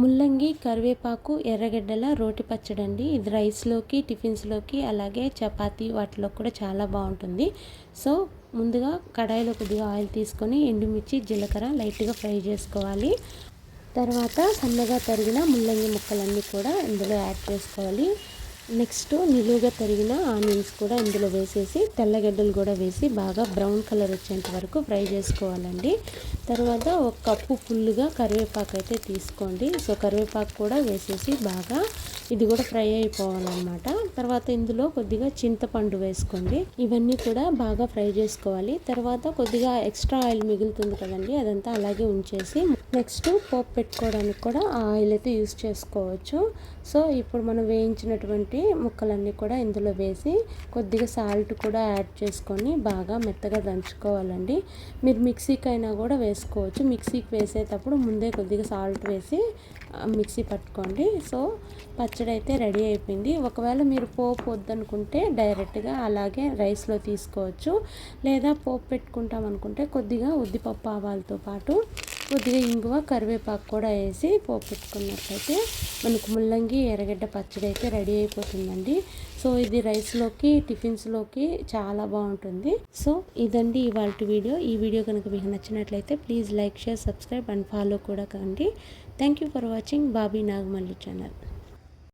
ముల్లంగి కరివేపాకు ఎర్రగడ్డల రోటి పచ్చడి అండి ఇది రైస్లోకి టిఫిన్స్లోకి అలాగే చపాతీ వాటిలో కూడా చాలా బాగుంటుంది. సో ముందుగా కడాయిలో కొద్దిగా ఆయిల్ తీసుకొని ఎండుమిర్చి జీలకర్ర లైట్గా ఫ్రై చేసుకోవాలి. తర్వాత సన్నగా తరిగిన ముల్లంగి ముక్కలన్నీ కూడా ఇందులో యాడ్ చేసుకోవాలి. నెక్స్ట్ నిలువుగా తరిగిన ఆనియన్స్ కూడా ఇందులో వేసేసి తెల్లగడ్డలు కూడా వేసి బాగా బ్రౌన్ కలర్ వచ్చేంత వరకు ఫ్రై చేసుకోవాలండి. తర్వాత ఒక కప్పు ఫుల్గా కరివేపాకు అయితే తీసుకోండి. సో కరివేపాకు కూడా వేసేసి బాగా ఇది కూడా ఫ్రై అయిపోవాలన్నమాట. తర్వాత ఇందులో కొద్దిగా చింతపండు వేసుకోండి. ఇవన్నీ కూడా బాగా ఫ్రై చేసుకోవాలి. తర్వాత కొద్దిగా ఎక్స్ట్రా ఆయిల్ మిగులుతుంది కదండి అదంతా అలాగే ఉంచేసి నెక్స్ట్ పోపు పెట్టుకోవడానికి కూడా ఆ ఆయిల్ అయితే యూస్ చేసుకోవచ్చు. సో ఇప్పుడు మనం వేయించినటువంటి ముక్కలన్నీ కూడా ఇందులో వేసి కొద్దిగా సాల్ట్ కూడా యాడ్ చేసుకొని బాగా మెత్తగా దంచుకోవాలండి. మీరు మిక్సీకి అయినా కూడా వేసుకోవచ్చు. మిక్సీకి వేసేటప్పుడు ముందే కొద్దిగా సాల్ట్ వేసి మిక్సీ పట్టుకోండి. సో పచ్చడి అయితే రెడీ అయిపోయింది. ఒకవేళ మీరు పోపు వద్దనుకుంటే డైరెక్ట్గా అలాగే రైస్లో తీసుకోవచ్చు. లేదా పోపు పెట్టుకుంటాం అనుకుంటే కొద్దిగా ఉద్దిపప్పు ఆవాలతో పాటు కొద్దిగా ఇంగువ కరివేపాకు కూడా వేసి పోపు పెట్టుకున్నట్లయితే మనకు ముల్లంగి ఎర్రగడ్డ పచ్చడి అయితే రెడీ అయిపోతుందండి. సో ఇది రైస్లోకి టిఫిన్స్లోకి చాలా బాగుంటుంది. సో ఇదండి ఇవాళ వీడియో. ఈ వీడియో కనుక మీకు నచ్చినట్లయితే please like share subscribe and follow కూడా కండి. Thank you for watching. Bobby Nagamalli channel.